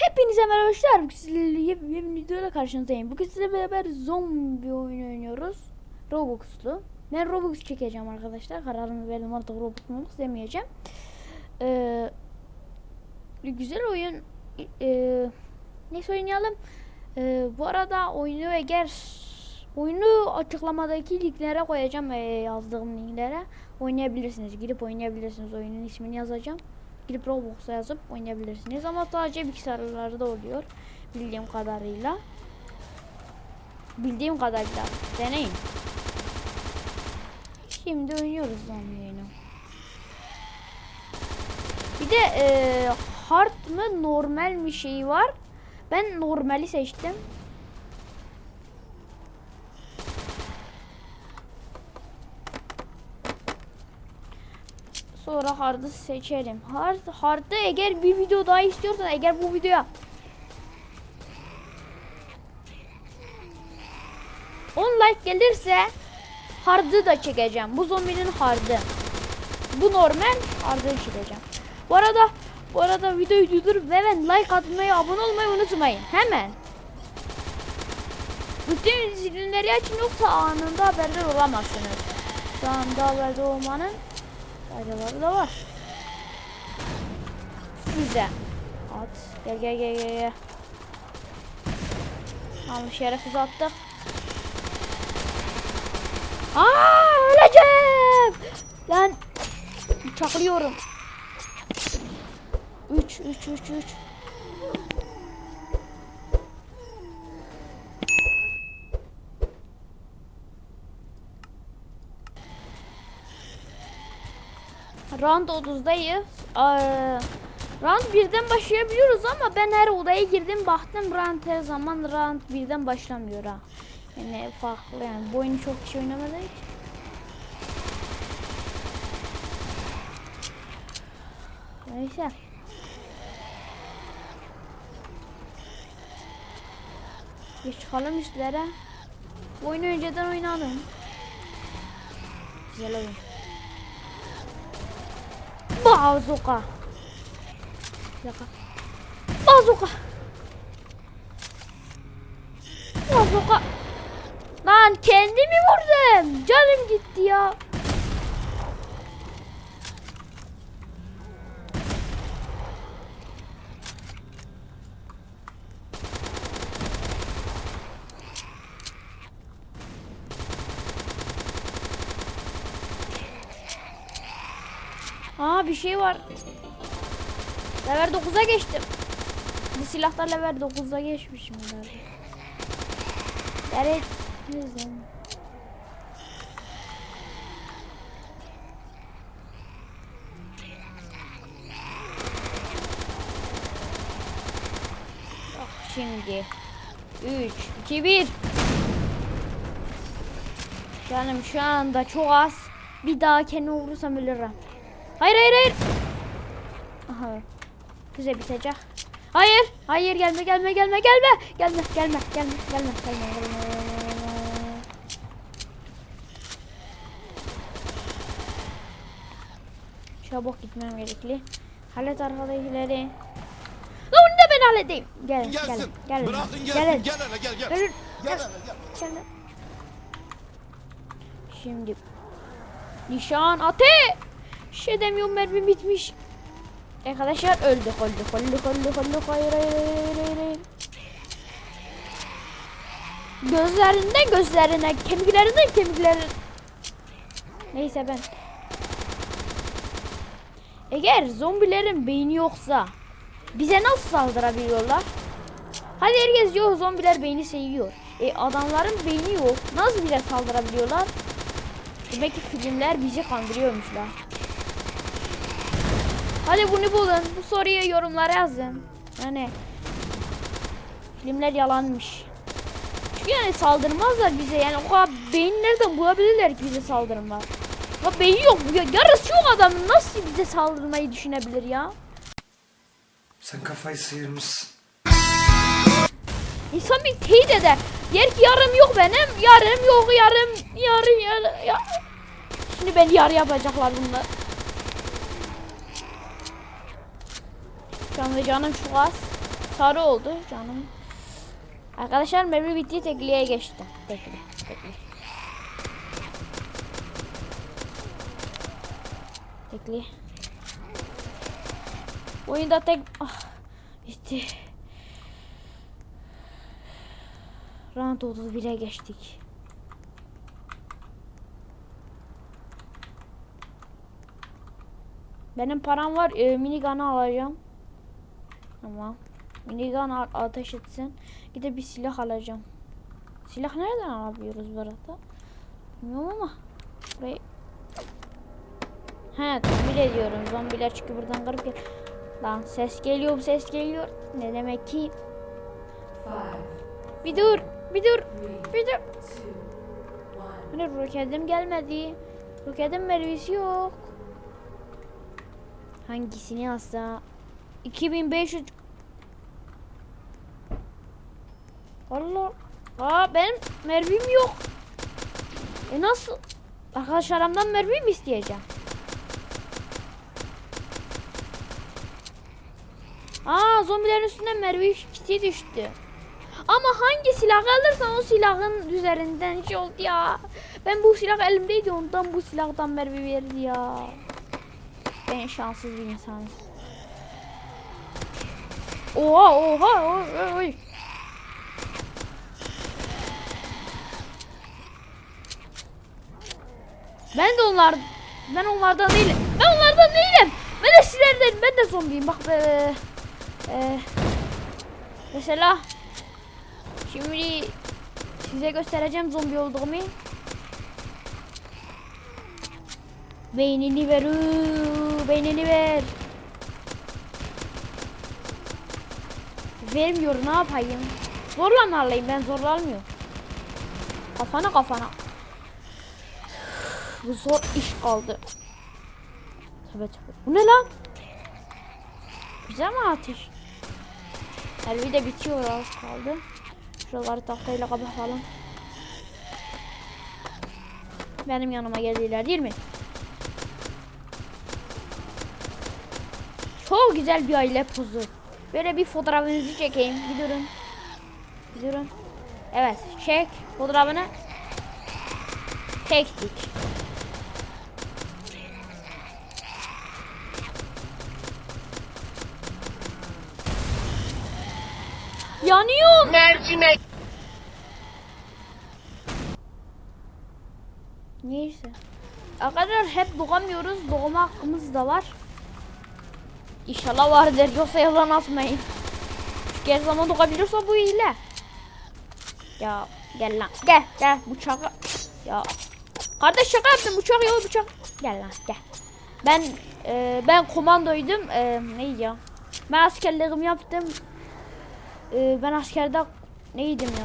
Hepinize merhaba arkadaşlar. Bugün sizlerle yeni bir videoda karşınızdayım. Bugün sizlerle beraber zombi oyunu oynuyoruz. Robux'lu. Ben Robux çekeceğim arkadaşlar. Kararımı verdim artık Robux mu demeyeceğim. Ee, güzel oyun. Ee, neyse oynayalım. Ee, bu arada oyunu eğer oyunu açıklamadaki linklere koyacağım ee, yazdığım linklere oynayabilirsiniz. Girip oynayabilirsiniz. Oyunun ismini yazacağım. Girip Roblox'a yazıp oynayabilirsiniz. Ama sadece bilgisayarlarda oluyor. Bildiğim kadarıyla. Bildiğim kadarıyla. Deneyin. Şimdi oynuyoruz zombi oyunu. Bir de e, hard mı normal mi şeyi var. Ben normali seçtim. Sonra hard'ı seçelim. Hard, hard'ı eğer bir video daha istiyorsan eğer bu videoya 10 like gelirse hard'ı da çekeceğim. Bu zombinin hard'ı. Bu normal hard'ı çekeceğim. Bu arada bu arada videoyu durdurup ve like atmayı, abone olmayı unutmayın. Hemen. Bütün zilleri açın yoksa anında haberdar olamazsınız. Şu anda haberdar olmanın faydaları da var. Füze. At. Gel gel gel gel. gel. Yere füze attık. Aa öleceğim. Lan çaklıyorum. 3 3 3 3 Round 30'dayız. Ee, round 1'den başlayabiliyoruz ama ben her odaya girdim baktım round her zaman round 1'den başlamıyor ha. Yani farklı yani bu oyunu çok kişi oynamadığı için. Neyse. Bir çıkalım üstlere. Bu oyunu önceden oynadım. Güzel oyun. Bazuka. Dakika. Bazuka. Bazuka. Lan kendimi vurdum. Canım gitti ya. Şey var. Level 9'a geçtim. Bu silahlar level 9'a geçmişim. Evet. Güzel. Bak şimdi. 3, 2, 1. Canım şu anda çok az. Bir daha kendimi vurursam ölürüm. Hayır hayır hayır. Aha. Güzel bitecek. Hayır. Hayır gelme gelme gelme gelme. Gelme gelme gelme gelme gelme. gelme. Çabuk gitmem gerekli. Hallet arkadakileri. Lan onu da ben halledeyim. Gel gel Gelsin. gel. Bırakın gel. gelsin. Gel gel gel. Gel. Gel Gel. hele gel. Gel. Şimdi nişan ate. Şey demiyorum mermi bitmiş. Arkadaşlar öldük öldük öldük öldük öldük hayır hayır hayır hayır hayır. Gözlerinden gözlerine kemiklerinden kemiklerine. Neyse ben. Eğer zombilerin beyni yoksa bize nasıl saldırabiliyorlar? Hadi herkes diyor zombiler beyni seviyor. E adamların beyni yok. Nasıl bize saldırabiliyorlar? Demek ki filmler bizi kandırıyormuşlar. Hadi bunu bulun. Bu soruyu yorumlara yazın. Yani filmler yalanmış. Çünkü yani saldırmazlar bize. Yani o kadar beyin nereden bulabilirler ki bize saldırma? Ya beyin yok. Ya, yarısı yok adamın. Nasıl bize saldırmayı düşünebilir ya? Sen kafayı sıyırmışsın. İnsan bir teyit eder. Yer ki yarım yok benim. Yarım yok yarım. Yarı yarı. Ya. Şimdi beni yarı yapacaklar bunlar. Şu canım çok az. sarı oldu canım. Arkadaşlar mermi bitti tekliğe geçti. Tekli. Tekli. Tekli. Oyunda tek ah bitti. Round 31'e geçtik. Benim param var. E, minigun'ı alacağım. Tamam. Minigun ateş etsin. Gidip bir silah alacağım. Silah nereden alabiliyoruz bu arada? Bilmiyorum ama. Burayı... He tamir ediyorum. Zombiler çünkü buradan garip gel. Lan ses geliyor ses geliyor. Ne demek ki? Bir dur. Bir dur. Bir dur. Hani roketim gelmedi. Roketin mermisi yok. Hangisini alsa? 2500 Allah. Aa benim mermim yok. E nasıl? Arkadaşlarımdan mermi mi isteyeceğim? Aa zombilerin üstüne mermi kiti düştü. Ama hangi silah alırsan o silahın üzerinden şey oldu ya. Ben bu silah elimdeydi ondan bu silahtan mermi verdi ya. Ben şanssız bir insanım. Oha oha oy, oy. Ben de onlar ben onlardan değilim. Ben onlardan değilim. Ben de sizlerden ben de zombiyim. Bak be. Ee, mesela şimdi size göstereceğim zombi olduğumu. Beynini ver. Beynini ver. Vermiyor ne yapayım? Zorla mı alayım ben zorla almıyorum. Kafana kafana. Bu zor iş kaldı. Tabii tabii. Bu ne lan? Güzel mi ateş? Elvi de bitiyor az kaldı. Şuraları tahtayla kapatalım. Benim yanıma geldiler değil mi? Çok güzel bir aile pozu. Böyle bir fotoğrafınızı çekeyim. Bir durun. Bir durun. Evet çek fotoğrafını. Çektik. Yanıyorum. Mercimek. Neyse. Arkadaşlar hep doğamıyoruz. Doğma hakkımız da var. İnşallah vardır. Yoksa yalan atmayın. Çünkü her zaman doğabiliyorsa bu hile. Ya gel lan. Gel gel bıçağı. Ya. Kardeş şaka yaptım. Bıçak yok bıçak. Gel lan gel. Ben e, ben komandoydum. E, neydi ya? Ben askerliğimi yaptım. E, ben askerde neydim ya?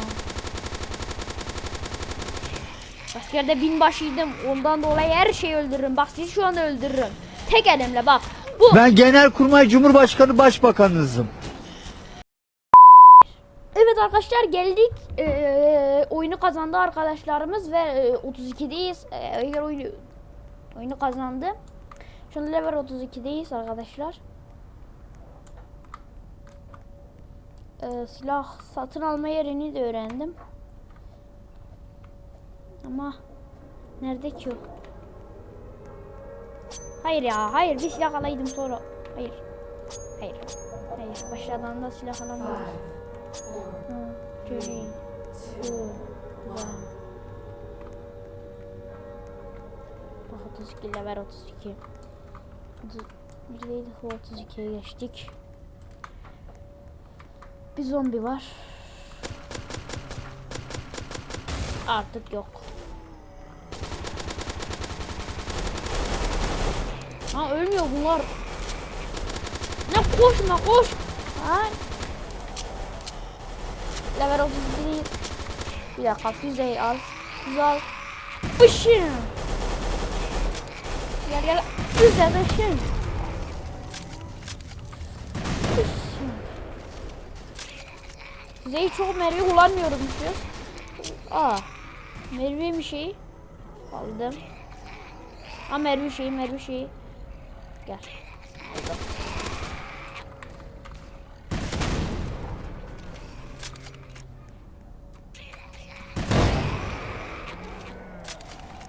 Askerde binbaşıydım. Ondan dolayı her şeyi öldürürüm. Bak sizi şu anda öldürürüm. Tek elimle bak. Bu. Ben Genelkurmay Cumhurbaşkanı Başbakanınızım. Evet arkadaşlar geldik. Ee, oyunu kazandı arkadaşlarımız ve e, 32'deyiz. Ee, eğer oyunu oyunu kazandı. Şu an level 32'deyiz arkadaşlar. Ee, silah satın alma yerini de öğrendim. Ama nerede ki o? Hayır ya, hayır bir silah alaydım sonra. Hayır. Hayır. Hayır. Başladan da silah alamıyoruz. Three, two, one. Bak 32 level 32. 31'deydi 32'ye geçtik. Bir zombi var. Artık yok. Ha ölmüyor bunlar. Ne koşma koş. Ha. Level 31 Bir dakika füzeyi al. Füze al. Işın. Gel gel. Füze ışın. Füzeyi çok mermi kullanmıyormuşuz. Aa. Mermi bir şey. Aldım. Ha mermi şeyi mermi şeyi. Gel. Burada.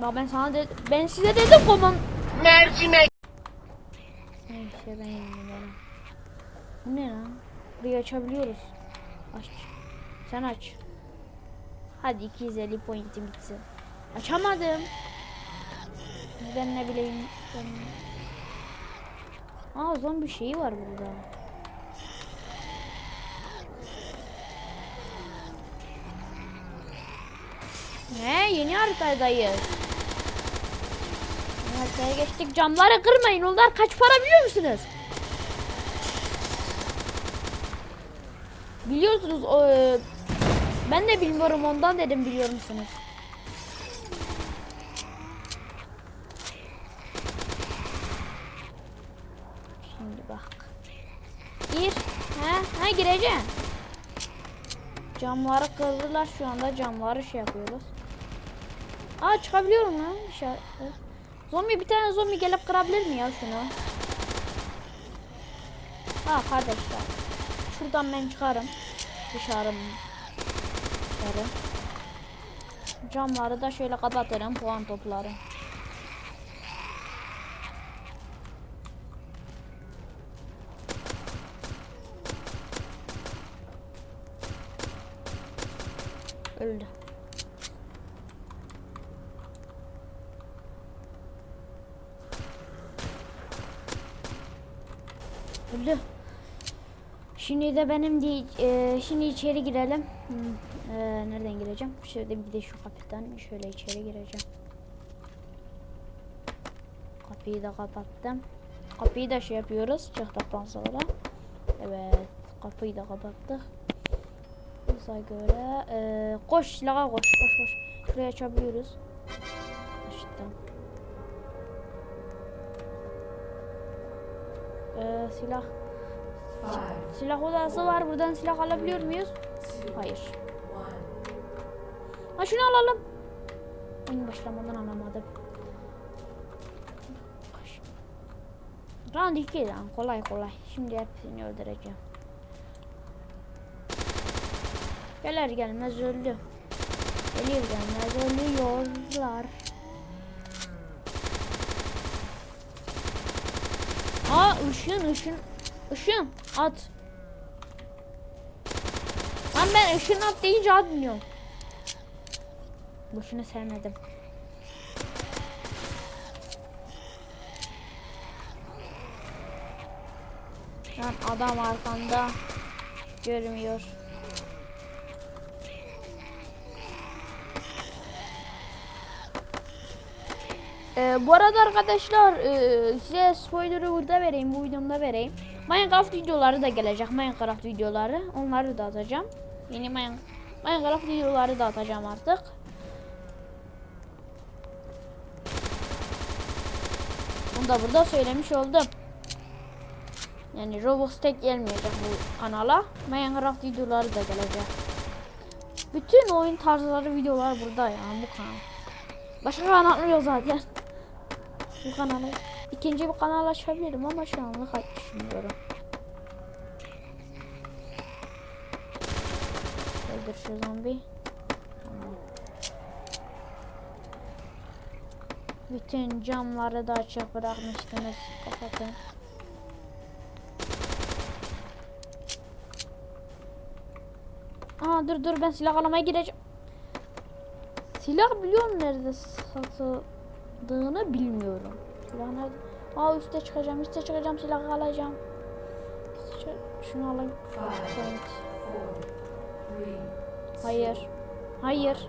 Ya ben sana dedim, ben size dedim koman. Mercimek. Neyse ben yenilerim. Bu ne lan? Burayı açabiliyoruz. Aç. Sen aç. Hadi 250 pointim gitsin. Açamadım. Ben ne bileyim. Ben... Aa zombi şeyi var burada. Ne? Yeni haritadayız. Haritaya geçtik. Camları kırmayın. Onlar kaç para biliyor musunuz? Biliyorsunuz o e, ben de bilmiyorum ondan dedim biliyor musunuz? Şimdi bak. Gir. He, he gireceğim. Camları kırdılar şu anda camları şey yapıyoruz. Aa çıkabiliyorum lan dışarı. Zombi bir tane zombi gelip kırabilir mi ya şunu? Ha kardeşler. Şuradan ben çıkarım. Dışarı. Dışarı. Camları da şöyle kapatırım puan toplarım. Öldü. Öldü. Şimdi de benim değil. e, şimdi içeri girelim. E, nereden gireceğim? Şöyle bir de şu kapıdan şöyle içeri gireceğim. Kapıyı da kapattım. Kapıyı da şey yapıyoruz çıktıktan sonra. Evet, kapıyı da kapattık. Bize göre e, koş silaha koş koş koş. Şurayı açabiliyoruz. Açtım. E, silah Silah odası var. Buradan silah alabiliyor muyuz? Hayır. Ha şunu alalım. Oyun başlamadan alamadım. Round 2 lan kolay kolay. Şimdi hepsini öldüreceğim. Gelir gelmez öldü. Gelir gelmez ölüyorlar. Aa ışın ışın ışın at. Lan ben ışın at deyince atmıyorum. Boşuna sevmedim. Lan adam arkanda görmüyor. Ee, bu arada arkadaşlar e, size spoiler'ı burada vereyim bu videomda vereyim. Minecraft videoları da gelecek Minecraft videoları onları da atacağım. Yeni Mine- Minecraft videoları da atacağım artık. Bunu da burada söylemiş oldum. Yani Roblox tek gelmeyecek bu kanala. Minecraft videoları da gelecek. Bütün oyun tarzları videolar burada ya bu kanal. Başka kanal yok zaten. Bu kanalı ikinci bir kanal açabilirim ama şu anlık düşünmüyorum. Öldür şu zombi. Bütün camları da açık bırakmıştınız. Kapatın. Aa dur dur ben silah alamaya gireceğim. Silah biliyorum nerede satıldığını bilmiyorum. Silah nerede? Aa üste çıkacağım, üste çıkacağım, silah alacağım. Şu- Şunu alayım. Point. Hayır. Hayır.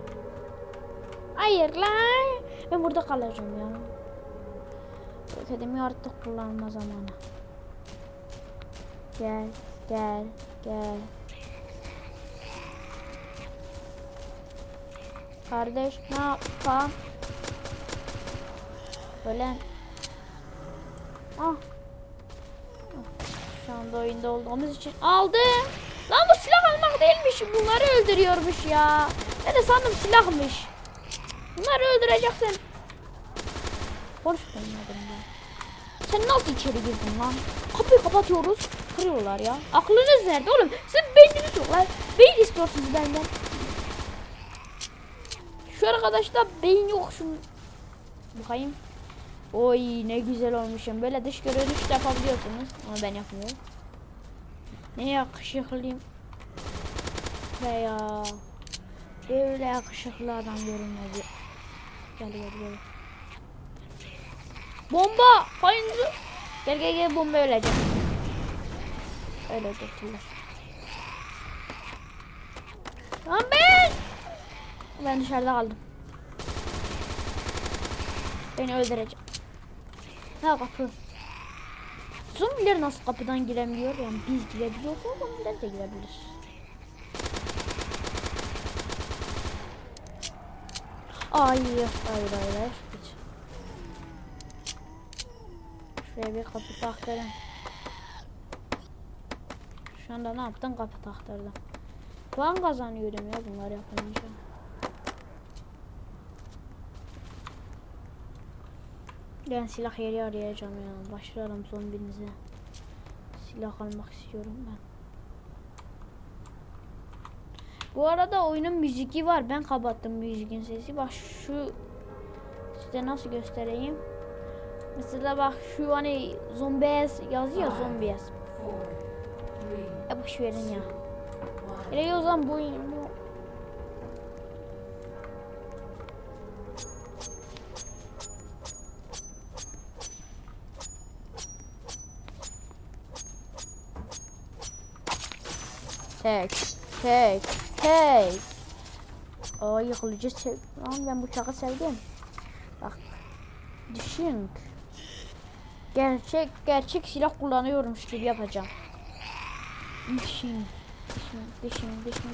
Hayır lan. Ben burada kalacağım ya. Akademi artık kullanma zamanı. Gel, gel, gel. Kardeş ne yapalım? Ölen. Ah. Şu anda oyunda olduğumuz için aldı. Lan bu silah almak değilmiş. Bunları öldürüyormuş ya. Ben de sandım silahmış. Bunları öldüreceksin. Konuşmayın ben. Sen nasıl içeri girdin lan? Kapıyı kapatıyoruz. Kırıyorlar ya. Aklınız nerede oğlum? Sizin beyniniz yok lan. Beyin istiyorsunuz benden. Şu arkadaşta beyin yok şunun. Bakayım. Oy ne güzel olmuşum. Böyle dış görünüş de yapabiliyorsunuz. Ama ben yapmıyorum. Ne yakışıklıyım. Veya böyle yakışıklı adam görünmedi. Gel gel gel. Bomba! Fayındı. Gel gel gel bomba ölecek. Öyle götürülür. Lan ben! Ben dışarıda kaldım. Beni öldürecek. Ha kapı. Zombiler nasıl kapıdan giremiyor? Yani biz girebiliyoruz ama zombiler de girebilir. Hayır, hayır, hayır, hayır. Hiç. Şuraya bir kapı taktırın. Şu anda ne yaptın? Kapı taktırdım. Puan kazanıyorum ya bunlar yapınca. Ben silah yeri arayacağım ya. Başlarım zombinize. Silah almak istiyorum ben. Bu arada oyunun müziği var. Ben kapattım müziğin sesi. Bak şu size nasıl göstereyim. Mesela bak şu hani zombies yazıyor zombies. E boş verin ya. Hele o zaman bu bu- Tek, tek, tek. Ay yıkılıcı sev... Lan ben bıçağı sevdim. Bak. Düşün. Gerçek, gerçek silah kullanıyormuş gibi yapacağım. Düşün, düşün, düşün, düşün.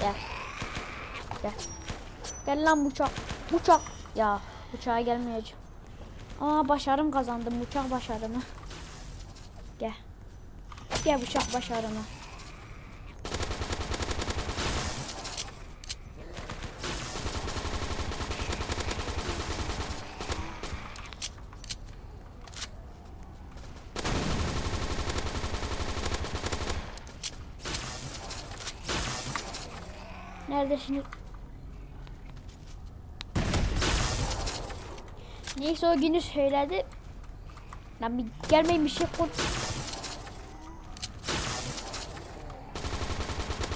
Gel. Gel. Gel lan bıçak. Bıçak. Ya bıçağa gelmeyeceğim. Aa başarım kazandım. Bıçak başarımı. Gel. Bıçak başarımı. Nerede şimdi? Neyse o günü söyledi. Lan bir gelmeyin bir şey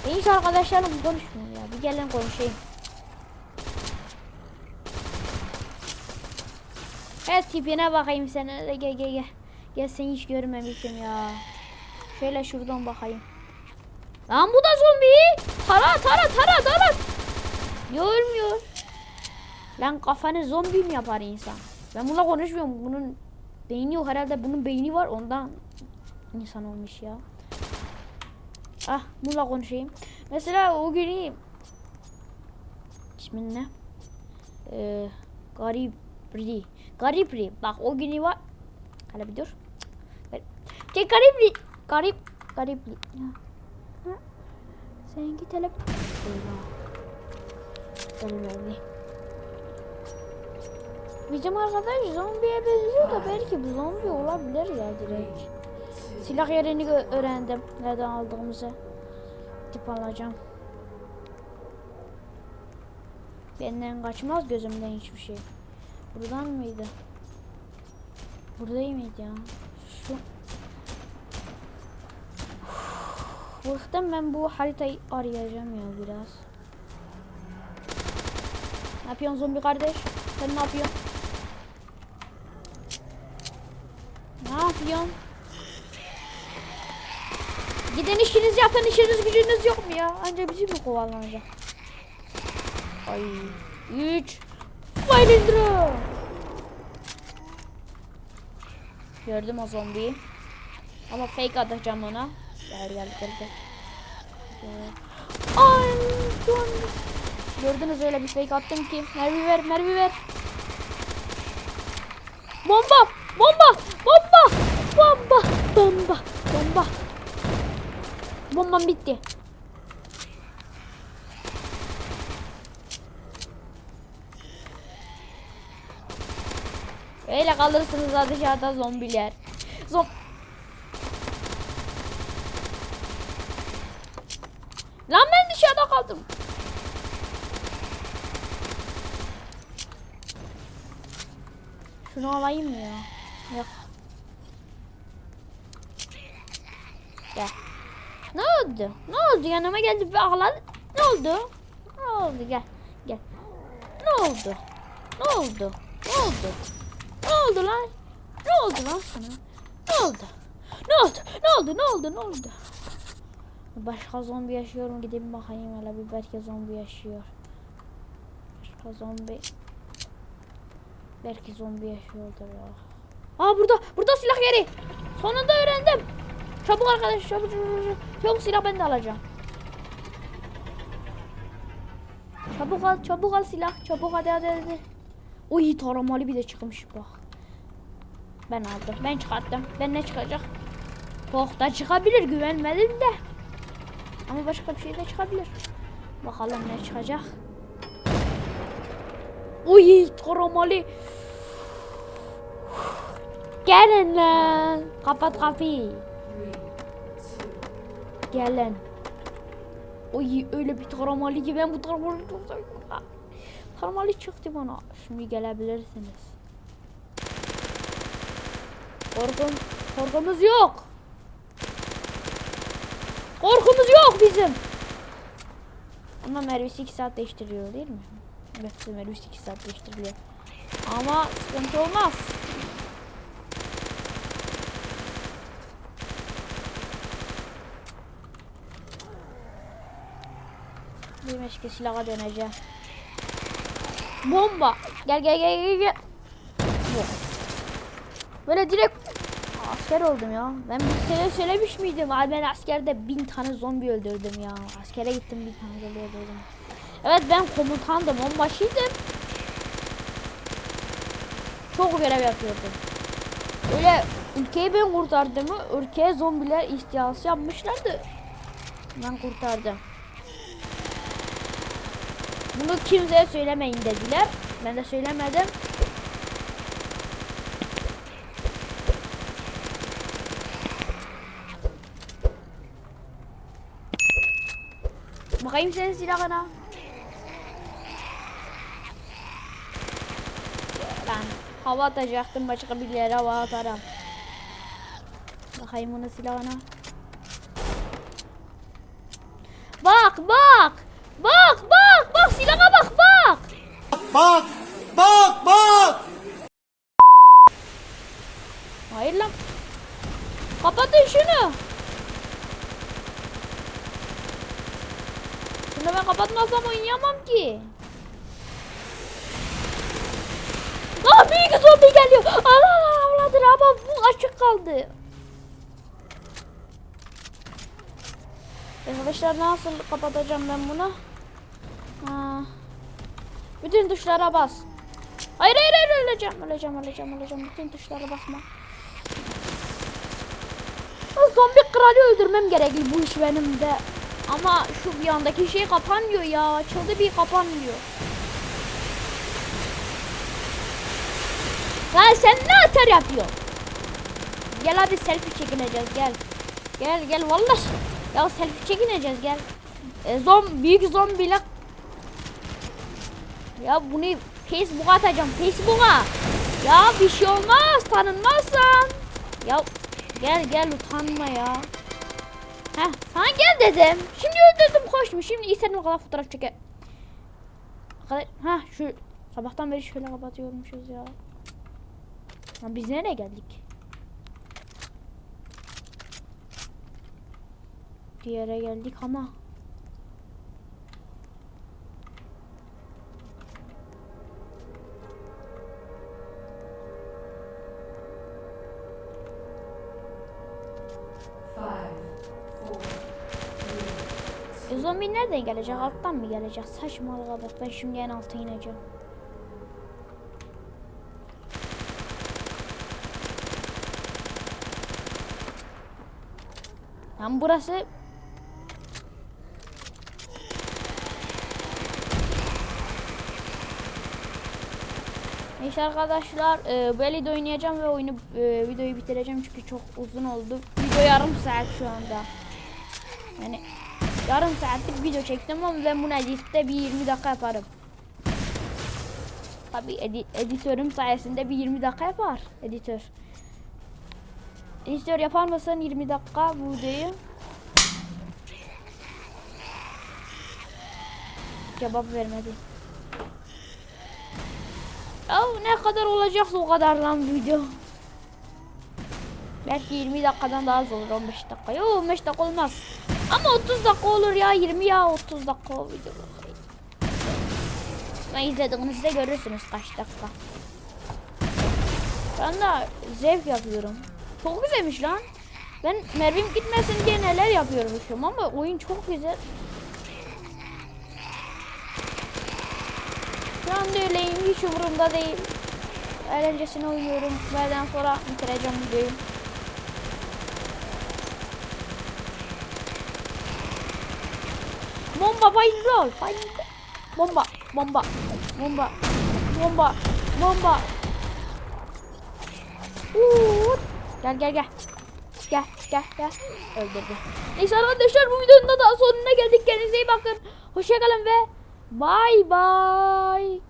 koy. Neyse arkadaşlarım konuşmuyor ya. Bir gelin konuşayım. Evet tipine bakayım sen. Gel gel gel. Gel seni hiç görmemişim ya. Şöyle şuradan bakayım. Lan bu da zombi. Tara tara tara tara. Ya ölmüyor. Lan kafanı zombi mi yapar insan? Ben bununla konuşmuyorum. Bunun beyni yok herhalde. Bunun beyni var ondan insan olmuş ya. Ah bununla konuşayım. Mesela o günü ismin ne? Ee, Garipri. Garipri. Bak o günü var. Hele bir dur. Şey Garipri. Garip. Garipri. Seninki telep. Gelmedi. Bizim arkadaş zombiye benziyor da belki bu zombi olabilir ya direkt. Silah yerini öğrendim. Nereden aldığımızı. Tip alacağım. Benden kaçmaz gözümden hiçbir şey. Buradan mıydı? Buradayım mıydı ya? Şu. Bıktım ben bu haritayı arayacağım ya biraz. Ne yapıyorsun zombi kardeş? Sen ne yapıyorsun? Ne yapıyorsun? Gidin işinizi yapın işiniz gücünüz yok mu ya? Anca bizi mi kovalanacak? Ay. 3 Fire Gördüm o zombiyi. Ama fake atacağım ona. Gel gel gel. Gel. Ay zombi. Gördünüz öyle bir fake attım ki. Mermi ver mermi ver. Bomba! Bomba! Bomba! Bomba! Bomba! Bomba! Bombam bitti. Öyle kalırsınız ha dışarıda zombiler. Zom Lan ben dışarıda kaldım. Şunu alayım mı ya? Yok. Gel. Ne oldu? Ne oldu? Yanıma geldi bir ağladı. Ne oldu? Ne oldu? Gel. Gel. Ne oldu? Ne oldu? Ne oldu? Ne oldu lan? Ne oldu lan sana? Ne oldu? Ne oldu? Ne oldu? Ne oldu? Ne oldu? Başka zombi yaşıyor mu? Gideyim bakayım hele bir belki zombi yaşıyor. Başka zombi. Belki zombi yaşıyordur ya. Aa burada. Burada silah yeri. Sonunda öğrendim. Çabuk arkadaş çabuk çabuk çabuk. Silah ben de alacağım. Çabuk al çabuk al silah. Çabuk hadi hadi hadi. Oy taramalı bir de çıkmış bak. Ben aldım. Ben çıkarttım. Ben ne çıkacak? Çok da çıkabilir güvenmedim de. Ama başka bir şey de çıkabilir. Bakalım ne çıkacak. Uy taramalı. Gelin lan. Kapat kapıyı. Gelin. Oy öyle bir taramalı ki ben bu taramalı çok. Taramalı çıktı bana. Şimdi gelebilirsiniz. Korkum, korkumuz yok. Korkumuz yok bizim. Ama Mervisi 2 saat değiştiriyor değil mi? Evet Mervisi 2 saat değiştiriliyor. Ama sıkıntı olmaz. Bir meşke silaha döneceğim. Bomba. Gel gel gel gel gel. Böyle direkt asker oldum ya. Ben bir sene söylemiş miydim? Abi ben askerde bin tane zombi öldürdüm ya. Askere gittim bin tane zombi öldürdüm. Evet ben komutandım. Onbaşıydım. Çok görev yapıyordum. Öyle ülkeyi ben kurtardım mı? Ülkeye zombiler istilası yapmışlardı. Ben kurtardım. Bunu kimseye söylemeyin dediler. Ben de söylemedim. Bakayım senin silahına. Ben hava atacaktım başka bir yere hava atarım. Bakayım onun silahına. Bak bak. Bak bak bak silaha bak bak. Bak, bak, bak. Hayır lan. Kapatın şunu. Şunu ben kapatmazsam oynayamam ki. Aa büyük zombi geliyor. Allah Allah avladır ama bu açık kaldı. Arkadaşlar nasıl kapatacağım ben bunu? Bütün tuşlara bas. Hayır hayır hayır öleceğim öleceğim öleceğim öleceğim. Bütün tuşlara basma. Zombi kralı öldürmem gerekli bu iş benim de. Ama şu bir yandaki şey kapanmıyor ya. Açıldı bir kapanmıyor. Ya sen ne atar yapıyorsun? Gel hadi selfie çekineceğiz gel. Gel gel vallahi. Ya selfie çekineceğiz gel. E, zom büyük zombiyle ya bunu Facebook'a atacağım Facebook'a. Ya bir şey olmaz tanınmazsan. Ya gel gel utanma ya. Heh sana gel dedim. Şimdi öldürdüm koşma. Şimdi istediğim kadar fotoğraf çeke. Kadar, ha şu sabahtan beri şöyle kapatıyormuşuz ya. Ya biz nereye geldik? Bir yere geldik ama. Zombi nereden gelecek? Alttan mı gelecek? Saçmalığa bak. Ben şimdi en alta ineceğim. Tam burası Neyse arkadaşlar e, böyle de oynayacağım ve oyunu e, videoyu bitireceğim çünkü çok uzun oldu. Video yarım saat şu anda. Yani yarım saatlik video çektim ama ben bunu editte bir 20 dakika yaparım. Tabii edi- editörüm sayesinde bir 20 dakika yapar editör. Editör yapar mısın 20 dakika bu videoyu? Cevap vermedi. Ya ne kadar olacaksa o kadar lan video. Belki 20 dakikadan daha az olur 15 dakika. Yok 15 dakika olmaz. Ama 30 dakika olur ya 20 ya 30 dakika o. Ben izlediğinizde görürsünüz kaç dakika. Ben de zevk yapıyorum. Çok güzelmiş lan. Ben mermim gitmesin diye neler yapıyormuşum ama oyun çok güzel. Şu anda öyleyim hiç umurumda değil. Eğlencesine oynuyorum. Buradan sonra bitireceğim videoyu. Bomba find roll find bomba bomba bomba bomba bomba. Uuu. Gel gel gel. Gel gel gel. Öldürdü Neyse arkadaşlar bu videonun da sonuna geldik. Kendinize iyi bakın. Hoşçakalın ve Bye bye